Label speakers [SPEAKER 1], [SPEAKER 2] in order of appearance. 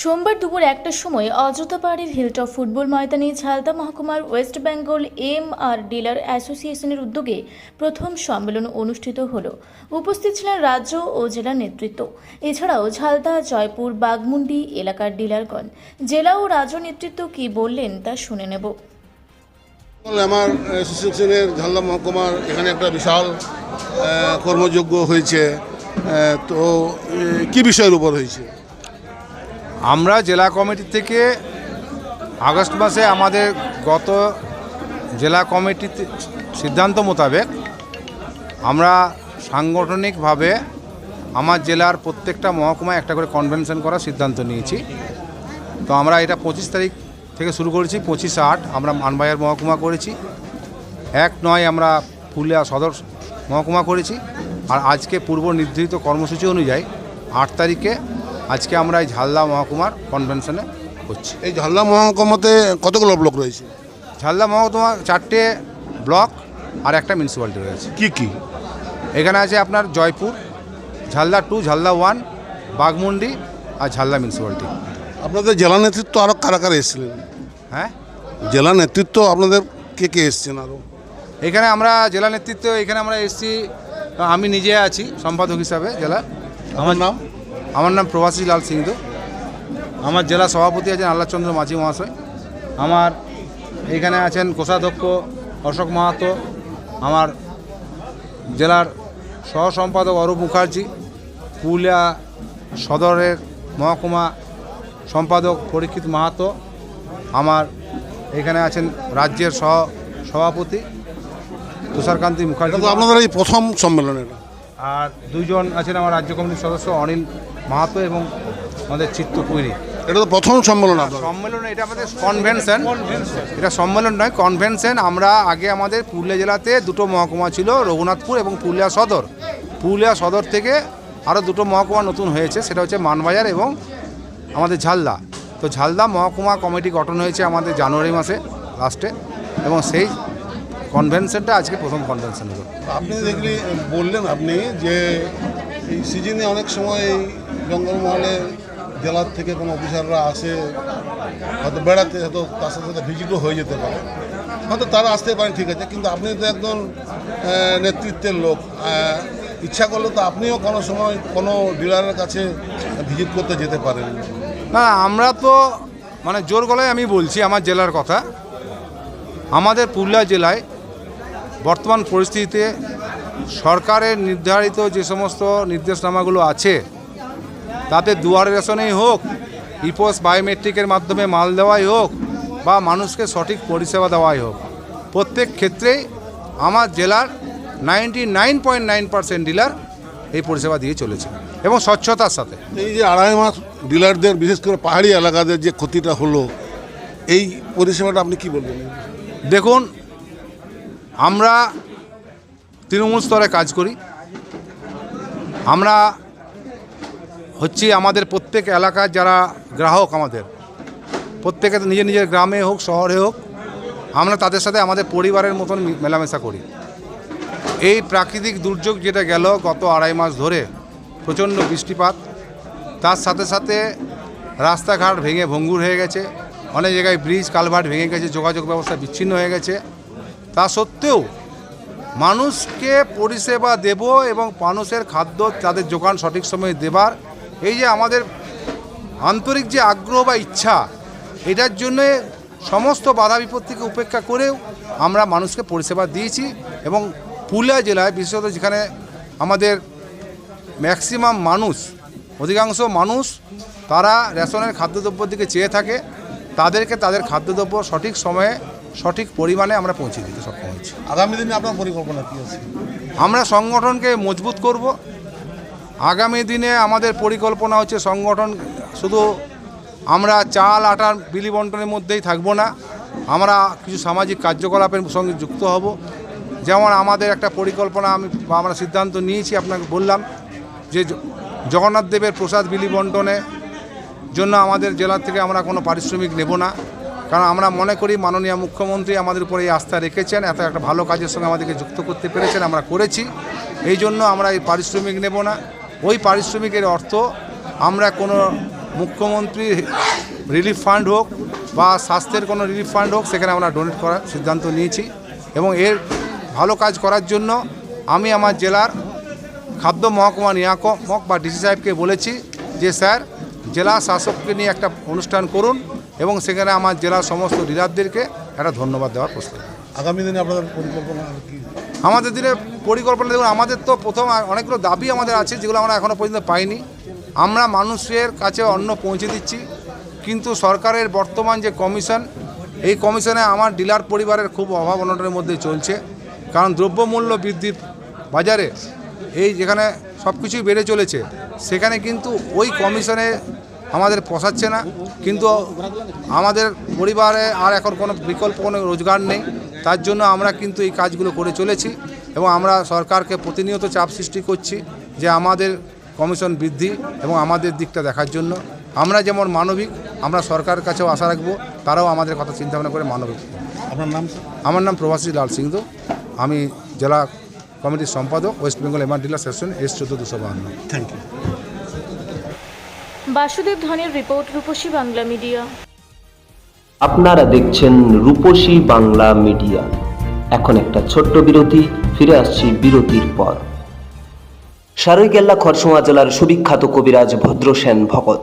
[SPEAKER 1] সোমবার দুপুর একটার সময় অযোধ্যা পাহাড়ের হিলটপ ফুটবল ময়দানে ঝালদা মহকুমার West Bengal M R dealer অ্যাসোসিয়েশনের উদ্যোগে প্রথম সম্মেলন অনুষ্ঠিত হলো। উপস্থিত ছিলেন রাজ্য ও জেলা নেতৃত্ব। এছাড়াও ঝালদা, জয়পুর বাগমুন্ডি এলাকার ডিলারগণ। জেলা ও রাজ্য নেতৃত্ব কি বললেন তা শুনে নেব।
[SPEAKER 2] আমার অ্যাসোসিয়েশনের ঝালদা মহকুমার এখানে একটা বিশাল কর্মযোগ্য হয়েছে। তো কি বিষয়ের উপর হয়েছে?
[SPEAKER 3] আমরা জেলা কমিটি থেকে আগস্ট মাসে আমাদের গত জেলা কমিটির সিদ্ধান্ত মোতাবেক আমরা সাংগঠনিকভাবে আমার জেলার প্রত্যেকটা মহকুমায় একটা করে কনভেনশন করার সিদ্ধান্ত নিয়েছি। তো আমরা এটা পঁচিশ তারিখ থেকে শুরু করেছি, পঁচিশ আট আমরা মানবাজার মহকুমা করেছি। এক নয় আমরা ফুলিয়া সদর মহকুমা করেছি। আর আজকে পূর্ব নির্ধারিত কর্মসূচি অনুযায়ী আট তারিখে আজকে আমরা এই ঝালদা মহকুমার কনভেনশনে হচ্ছি।
[SPEAKER 2] এই ঝালদা মহকুমাতে কতগুলো ব্লক রয়েছে?
[SPEAKER 3] ঝালদা মহকুমা চারটে ব্লক আর একটা মিউনিসিপ্যালিটি রয়েছে।
[SPEAKER 2] কি কি?
[SPEAKER 3] এখানে আছে আপনার জয়পুর ঝালদা টু ঝালদা ওয়ান বাগমুন্ডি আর ঝালদা মিউনিসিপ্যালিটি
[SPEAKER 2] আপনাদের জেলা নেতৃত্ব আরও কারা কারা এসেছিলেন?
[SPEAKER 3] হ্যাঁ?
[SPEAKER 2] জেলা নেতৃত্ব আপনাদের কে কে এসছেন আরও
[SPEAKER 3] এখানে আমরা জেলা নেতৃত্ব এখানে আমরা এসেছি আমি নিজে আছি সম্পাদক হিসাবে জেলা।
[SPEAKER 2] আমার নাম?
[SPEAKER 3] আমার নাম প্রভাসী লাল সিংহ আমার জেলা সভাপতি আছেন আল্লাহচন্দ্র মাঝি মহাশয়। আমার এখানে আছেন কোষাধ্যক্ষ অশোক মাহাতো। আমার জেলার সহ সম্পাদক অরূপ মুখার্জি। পুরুলিয়া সদরের মহকুমা সম্পাদক পরীক্ষিত মাহাতো। আমার এখানে আছেন রাজ্যের সহ সভাপতি তুষারকান্তি মুখার্জি।
[SPEAKER 2] আপনাদের এই প্রথম সম্মেলন এটা।
[SPEAKER 3] আর দুইজন আছেন আমার রাজ্য কমিটির সদস্য অনিল মাহাতো এবং আমাদের চিত্ত কুইরি
[SPEAKER 2] এটা তো প্রথম সম্মেলন
[SPEAKER 3] সম্মেলন এটা আমাদের কনভেনশন এটা সম্মেলন নয় কনভেনশন আমরা আগে আমাদের পুরুলিয়া জেলাতে দুটো মহকুমা ছিল রঘুনাথপুর এবং পুরুলিয়া সদর। পুরুলিয়া সদর থেকে আরও দুটো মহকুমা নতুন হয়েছে সেটা হচ্ছে মানবাজার এবং আমাদের ঝালদা। তো ঝালদা মহকুমা কমিটি গঠন হয়েছে আমাদের জানুয়ারি মাসে লাস্টে। এবং সেই কনভেনশনটা আজকে প্রথম কনভেনশন হলো।
[SPEAKER 2] আপনি দেখলি বললেন আপনি যে এই সিজনে অনেক সময় জঙ্গলমহলে জেলার থেকে কোনো অফিসাররা আসে, হয়তো বেড়াতে, হয়তো তার সাথে সাথে ভিজিটও হয়ে যেতে পারে। হয়তো তারা আসতে পারেন, ঠিক আছে, কিন্তু আপনি তো একজন নেতৃত্বের লোক। ইচ্ছা করলে তো আপনিও কোনো সময় কোনো ডিলারের কাছে ভিজিট করতে যেতে পারেন।
[SPEAKER 3] না, আমরা তো মানে জোর গলায় আমি বলছি আমার জেলার কথা। আমাদের পুরুলিয়া জেলায় বর্তমান পরিস্থিতিতে সরকারের নির্ধারিত যে সমস্ত নির্দেশনামাগুলো আছে তাতে দুয়ারে রেশনেই হোক ইপোস বায়োমেট্রিকের মাধ্যমে মাল দেওয়াই হোক বা মানুষকে সঠিক পরিষেবা দেওয়াই হোক। প্রত্যেক ক্ষেত্রেই আমার জেলার ninety nine point nine percent dealer এই পরিষেবা দিয়ে চলেছে এবং স্বচ্ছতার সাথে।
[SPEAKER 2] এই যে আড়াই মাস ডিলারদের বিশেষ করে পাহাড়ি এলাকাদের যে ক্ষতিটা হলো এই পরিষেবাটা আপনি কি বলবেন?
[SPEAKER 3] দেখুন আমরা তৃণমূল স্তরে কাজ করি। আমরা হচ্ছি আমাদের প্রত্যেক এলাকার যারা গ্রাহক আমাদের, প্রত্যেকে নিজের নিজের গ্রামে হোক, শহরে হোক, আমরা তাদের সাথে আমাদের পরিবারের মতন মেলামেশা করি। এই প্রাকৃতিক দুর্যোগ যেটা গেল গত আড়াই মাস ধরে, প্রচণ্ড বৃষ্টিপাত, তার সাথে সাথে রাস্তাঘাট ভেঙে ভঙ্গুর হয়ে গেছে, অনেক জায়গায় ব্রিজ, কালভার্ট ভেঙে গেছে, যোগাযোগ ব্যবস্থা বিচ্ছিন্ন হয়ে গেছে। তা সত্ত্বেও মানুষকে পরিষেবা দেব এবং মানুষের খাদ্য তাদের যোগান সঠিক সময়ে দেবার এই যে আমাদের আন্তরিক যে আগ্রহ বা ইচ্ছা এটার জন্যে সমস্ত বাধা বিপত্তিকে উপেক্ষা করেও আমরা মানুষকে পরিষেবা দিয়েছি এবং পুরুলিয়া জেলায় বিশেষত যেখানে আমাদের ম্যাক্সিমাম মানুষ অধিকাংশ মানুষ তারা রেশনের খাদ্যদ্রব্যের দিকে চেয়ে থাকে তাদেরকে তাদের খাদ্যদ্রব্য সঠিক সময়ে সঠিক পরিমাণে আমরা পৌঁছে দিতে সক্ষম হয়েছি।
[SPEAKER 2] আগামী দিনে আপনার পরিকল্পনা কী আছে?
[SPEAKER 3] আমরা সংগঠনকে মজবুত করব আগামী দিনে আমাদের পরিকল্পনা হচ্ছে সংগঠন, শুধু আমরা চাল, আটার বিলি বন্টনের মধ্যেই থাকব না, আমরা কিছু সামাজিক কার্যকলাপের সঙ্গে যুক্ত হব। যেমন আমাদের একটা পরিকল্পনা আমি আমরা সিদ্ধান্ত নিয়েছি, আপনাকে বললাম যে জগন্নাথ দেবের প্রসাদ বিলি বন্টনে জন্য আমাদের জেলা থেকে আমরা কোনো পারিশ্রমিক নেব না। কারণ আমরা মনে করি মাননীয় মুখ্যমন্ত্রী আমাদের উপরে এই আস্থা রেখেছেন, এত একটা ভালো কাজের সঙ্গে আমাদেরকে যুক্ত করতে পেরেছেন, আমরা করেছি। এই জন্য আমরা এই পারিশ্রমিক নেব না। ওই পারিশ্রমিকের অর্থ আমরা কোনো মুখ্যমন্ত্রী রিলিফ ফান্ড হোক বা স্বাস্থ্যের কোনো রিলিফ ফান্ড হোক, সেখানে আমরা ডোনেট করার সিদ্ধান্ত নিয়েছি। এবং এর ভালো কাজ করার জন্য আমি আমার জেলার খাদ্য মহকুমা নিয়ামক বা ডিসি সাহেবকে বলেছি যে, স্যার, জেলা শাসককে নিয়ে একটা অনুষ্ঠান করুন এবং সেখানে আমার জেলার সমস্ত ডিলারদেরকে একটা ধন্যবাদ দেওয়ার প্রস্তুত
[SPEAKER 2] আগামী দিনে আপনাদের পরিকল্পনা কি?
[SPEAKER 3] আমাদের দিনে পরিকল্পনা, দেখুন, আমাদের তো প্রথম অনেকগুলো দাবি আমাদের আছে, যেগুলো আমরা এখনও পর্যন্ত পাইনি। আমরা মানুষের কাছে অন্ন পৌঁছে দিচ্ছি, কিন্তু সরকারের বর্তমান যে কমিশন, এই কমিশনে আমার ডিলার পরিবারের খুব অভাব অনটনের মধ্যে চলছে। কারণ দ্রব্যমূল্য বৃদ্ধির বাজারে এই যেখানে সব কিছুই বেড়ে চলেছে, সেখানে কিন্তু ওই কমিশনে আমাদের পোষাচ্ছে না। কিন্তু আমাদের পরিবারে আর এখন কোনো বিকল্প, কোনো রোজগার নেই। তার জন্য আমরা কিন্তু এই কাজগুলো করে চলেছি এবং আমরা সরকারকে প্রতিনিয়ত চাপ সৃষ্টি করছি যে আমাদের কমিশন বৃদ্ধি এবং আমাদের দিকটা দেখার জন্য। আমরা যেমন মানবিক আমরা সরকারের কাছেও আশা রাখব তারাও আমাদের কথা চিন্তা ভাবনা করে মানবিক।
[SPEAKER 2] আপনার নাম
[SPEAKER 3] আমার নাম প্রবাসী লাল সিংদু আমি জেলা কমিটির সম্পাদক West Bengal MR dealer section S চোদ্দ দুশো বাহান্ন।
[SPEAKER 2] থ্যাংক ইউ
[SPEAKER 1] বাসুদেব ধনের রিপোর্ট রূপসী বাংলা মিডিয়া।
[SPEAKER 4] আপনারা দেখছেন রূপসী বাংলা মিডিয়া। এখন একটা ছোট্ট বিরতি, ফিরে আসছি বিরতির পর। সারৈকেল্লা খরসোয়া জেলার সুবিখ্যাত কবিরাজ Bhadrasen Bhagat.